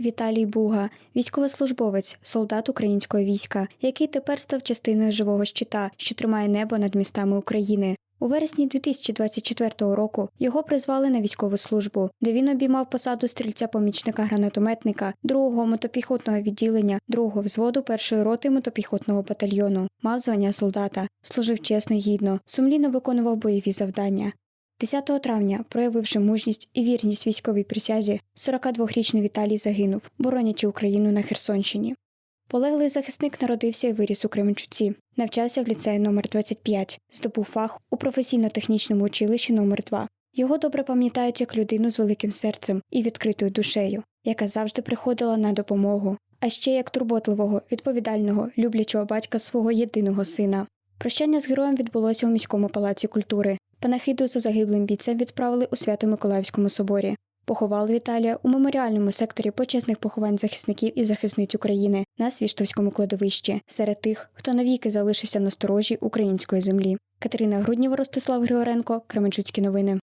Віталій Буга, військовослужбовець, солдат українського війська, який тепер став частиною живого щита, що тримає небо над містами України. У вересні 2024 року його призвали на військову службу, де він обіймав посаду стрільця-помічника гранатометника 2-го мотопіхотного відділення 2-го взводу першої роти мотопіхотного батальйону. Мав звання солдата, служив чесно й гідно, сумлінно виконував бойові завдання. 10 травня, проявивши мужність і вірність військовій присязі, 42-річний Віталій загинув, боронячи Україну на Херсонщині. Полеглий захисник народився і виріс у Кременчуці, навчався в ліцеї номер 25 здобув фах у професійно-технічному училищі номер 2 Його добре пам'ятають як людину з великим серцем і відкритою душею, яка завжди приходила на допомогу, а ще як турботливого, відповідального, люблячого батька свого єдиного сина. Прощання з героєм відбулося у міському палаці культури. Панахиду за загиблим бійцем відправили у Свято-Миколаївському соборі. Поховали Віталія у меморіальному секторі почесних поховань захисників і захисниць України на Свіштовському кладовищі серед тих, хто навіки залишився на сторожі української землі. Катерина Грудніва, Ростислав Григоренко, Кременчуцькі новини.